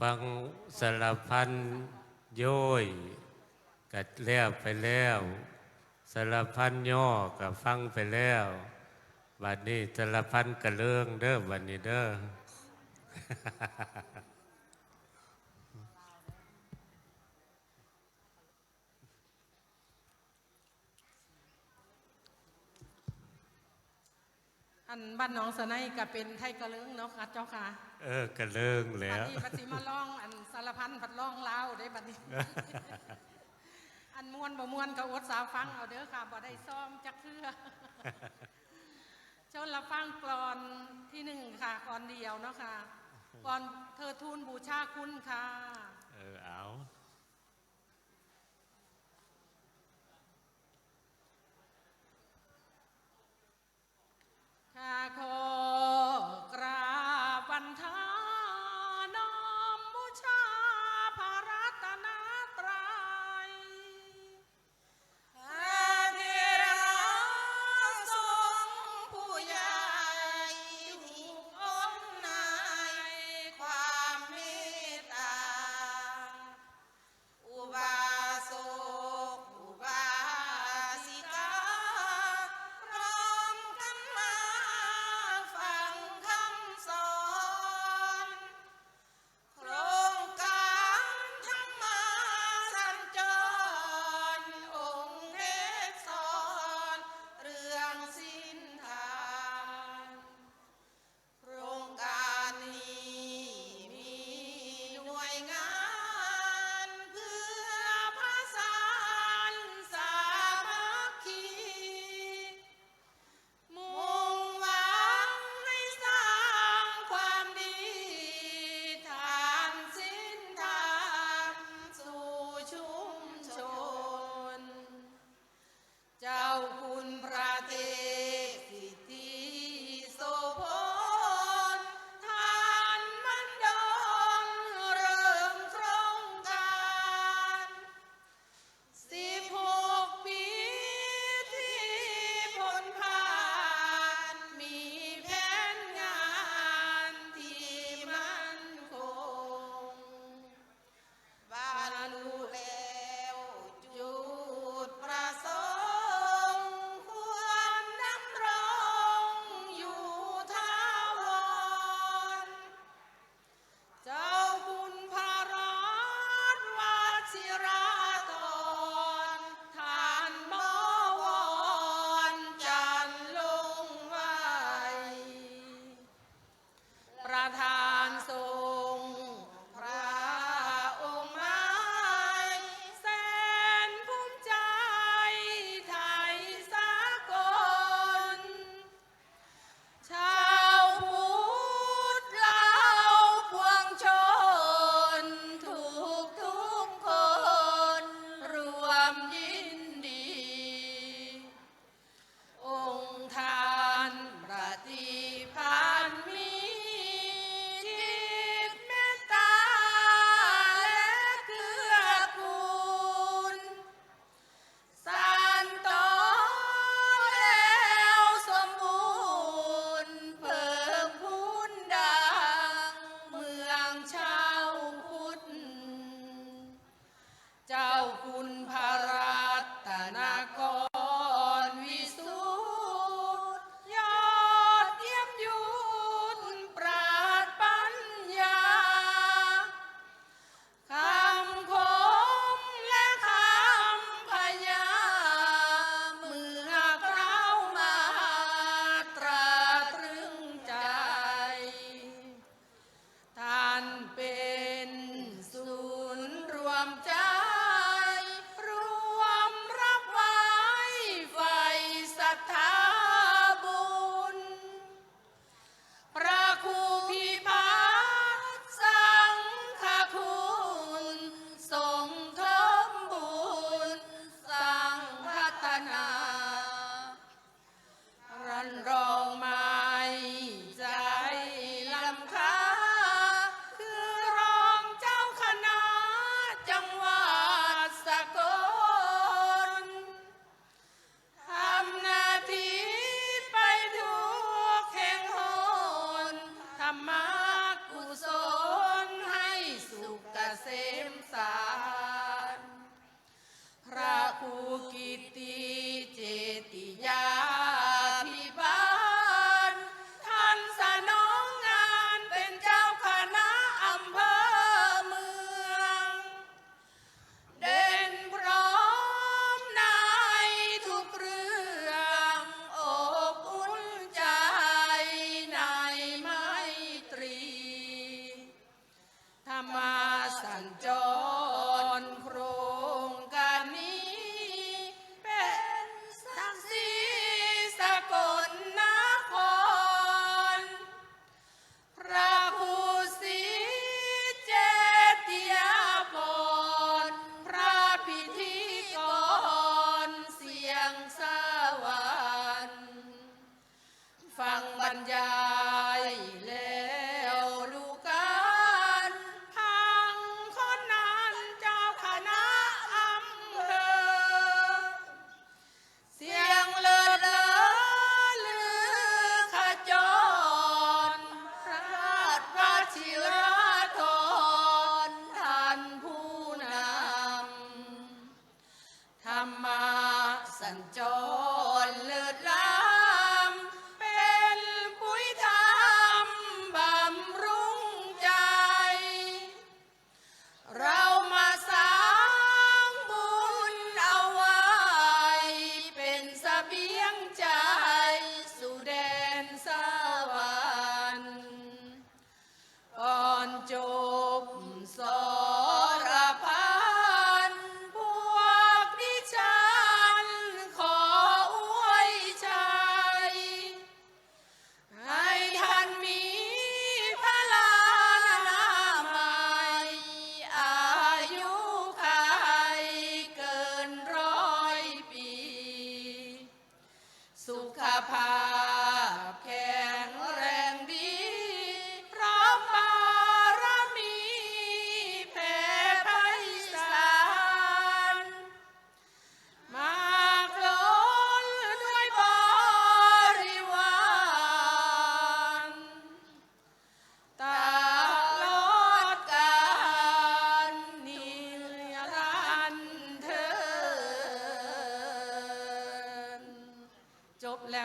ฟังสารพันย่อยกัดแล้วไปแล้วสารพันย่อกับฟังไปแล้วบัดนี้สารพันกระเลื่องเด้อบัดนี้เด้อ อันบ้านหน้องสะไนก็เป็นไทยกระเลิงเนาะค่ะเจ้าค่ะ เออกระเลื่องแล้บัดว นี้บัดสิมาล่องอันสารพันผัดล่องลาวได้บัดนี้ อันมวนบ่มวนก็อดสาวฟังเอาเด้อค่ะบ่ได้ซ้อมจักเทื่อชนละฟังกรอนที่หนึ่งค่ะกรอนเดียวเนาะค่ะกรอนเธอทูลบูชาคุณค่ะ เออเอาข้า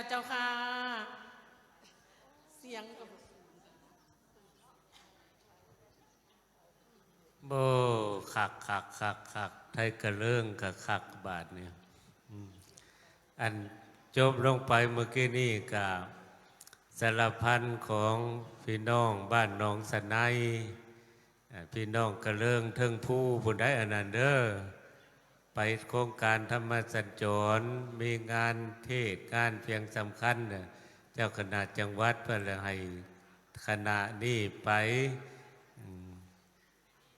เจ้าค่ะ เสียงโบคักคักคักคักไทยกระเลื่องกับคักบาทเนี่ยอันจบลงไปเมื่อกี้นี่กับสารพันของพี่น้องบ้านหนองสนายพี่น้องกระเลื่องเทิงผู้บุญได้อนันเดอร์ ไปโครงการธรรมสัญจรมีงานเทศงานเพียงสำคัญ เจ้าคณะจังหวัดเพื่อให้คณะนี้ไป